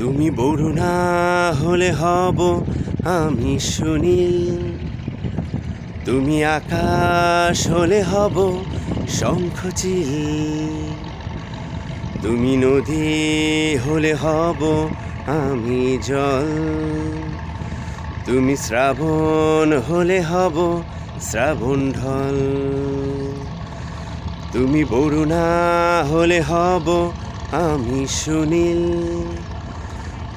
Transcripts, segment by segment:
তুমি বরুণা হলে হব আমি সুনীল। তুমি আকাশ হলে হব শঙ্খচিল তুমি নদী হলে হব আমি জল। তুমি শ্রাবণ হলে হব শ্রাবণ ঢল। তুমি বরুণা হলে হব আমি সুনীল।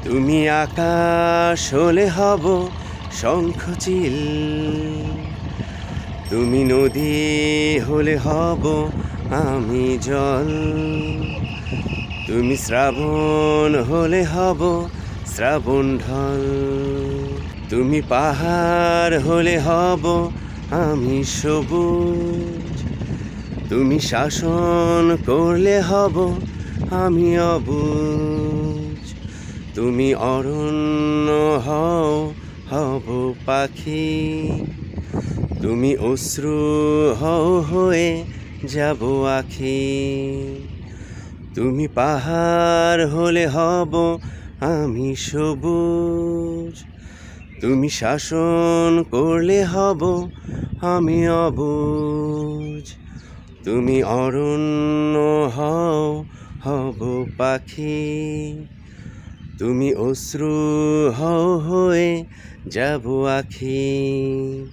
তুমি আকাশ হলে হব শঙ্খচিল তুমি নদী হলে হব আমি জল। তুমি শ্রাবণ হলে হব শ্রাবণ ঢল। তুমি পাহাড় হলে হব আমি সবুজ। তুমি শাসন করলে হব আমি অবুজ। তুমি অরণ্য হও, হব পাখি। তুমি অশ্রু হও হয়ে যাব আখি। তুমি পাহাড় হলে হব আমি সবুজ। তুমি শাসন করলে হব আমি অবুজ। তুমি অরণ্য হও, হব পাখি। তুমি অশ্রু হও হয়ে যাব আখি।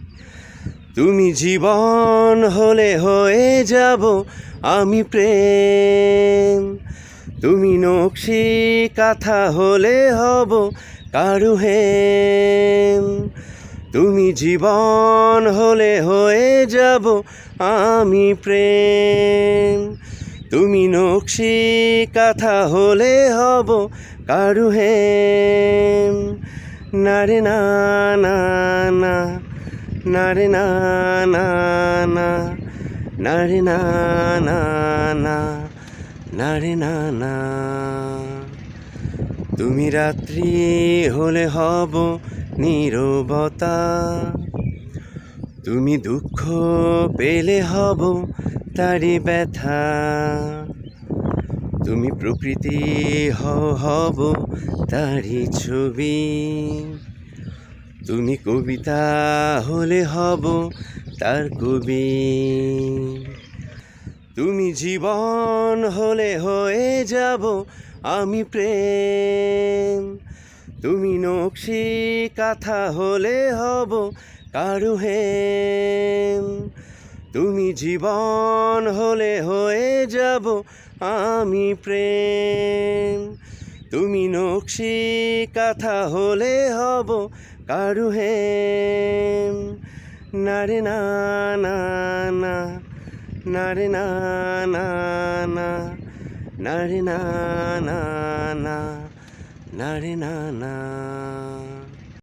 তুমি জীবন হলে হয়ে যাব আমি প্রেম। তুমি নকশি কাঁথা হলে হব কারু হেম। তুমি জীবন হলে হয়ে যাব আমি প্রেম। তুমি নকশি কাঁথা হলে হব কারু হেম নারে না না না নারে না না না নারে না না নারে না। তুমি রাত্রি হলে হব নীরবতা। তুমি দুঃখ পেলে হব তারি ব্যথা। তুমি প্রকৃতি হও, হব তারি ছবি। তুমি কবিতা হলে হব তার কবি। তুমি জীবন হলে হয়ে যাব আমি প্রেম। তুমি নকশি কাঁথা হলে হব কারু হেম। তুমি জীবন হলে হয়ে যাব আমি প্রেম। তুমি নকশি কাঁথা হলে হব কারু হেম। নারে না না না নারে না না না নারে না না না নারে না না।